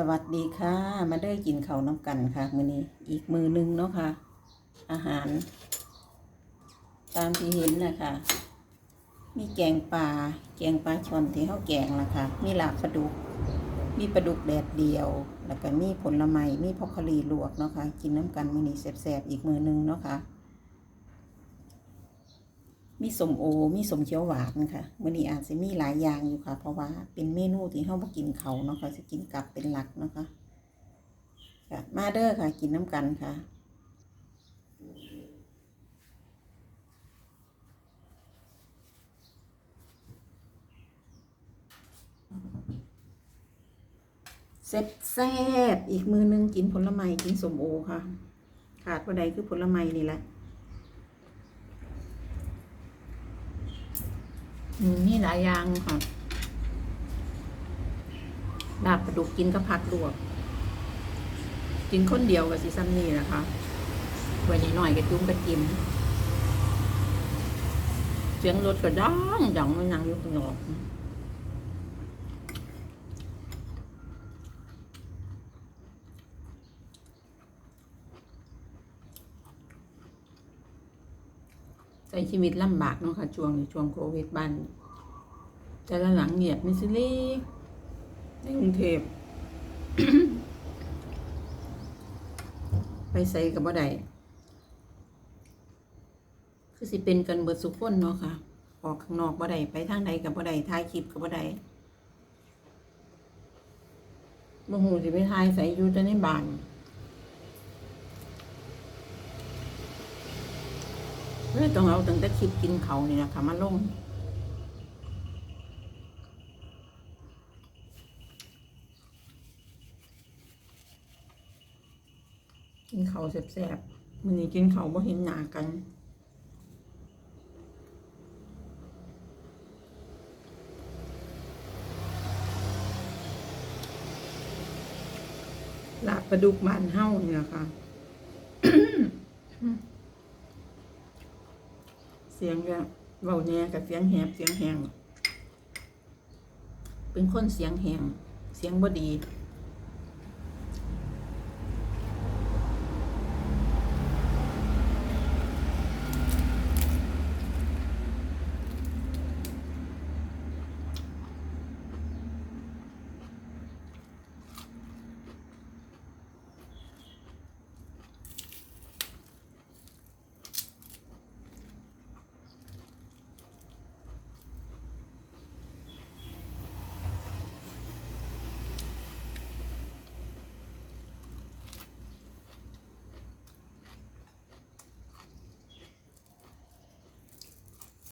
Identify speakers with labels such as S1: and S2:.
S1: สวัสดีค่ะ มาได้กินข้าวน้ำกันค่ะ มื้อนี้ อีกมือหนึงเนาะค่ะ อาหาร ตามที่เห็นนะคะ มีแกงปลาแกงปลาช่อนที่เขาแกงละค่ะมีลาบปลาดุก มีปลาดุกแดดเดียว แล้วก็มีผลไม้มีพอกคลีลวกเนาะค่ะ กินน้ำกันมื้อนี้แซ่บๆอีกมือหนึงเนาะค่ะ มีสมโอ มีสมเขียวหวานค่ะมื้อนี้อาจจะมีหลายอย่างอยู่ค่ะ เพราะว่าเป็นเมนูที่เฮาบ่กินเขาเนาะค่ะสิกินกับเป็นหลักเนาะค่ะค่ะมาเด้อค่ะ กินน้ำกันค่ะแซ่บแซ่บอีกมือหนึงกินผลไม้กินสมโอค่ะ ขาดบ่ใดคือผลไม้นี่แหละ มีหลายอย่างค่ะลาบปลาดุกกินก็พักลวก กินคนเดียวกับซีซัมนี่นะคะไว้นิดหน่อยก็จุ้มกระจิมเสียงรถก็ดังดังมันนั่งอยู่ข้างนอก ใช้ชีวิตลำบากเนาะค่ะช่วงนี้ช่วงโควิดบ้านแต่ละหลังเงียบมิสลีในกรุงเทพไปใส่กับบ่ได้คือสิเป็นกันเบิดสุกคนเนาะค่ะ ออกข้างนอกบ่ได้ไปทางใดกับบ่ได้ถ่ายคลิปกับบ่ได้บ่ฮู้สิไปถ่ายใส่อยู่แต่ในบ้าน เลยต้องเอาตั้งแต่คลิปกินเขาวนี่นะคะมาลงกินเขาแซ่บๆมื้อนี้กินเขาบ่เห็นหนากันลาบปลาดุกบานเฮานี่ล่ะค่ะ เสียงแก็เบาแน่กับเสียงแหบเสียงแหงเป็นคนเสียงแหงเสียงบ่ดี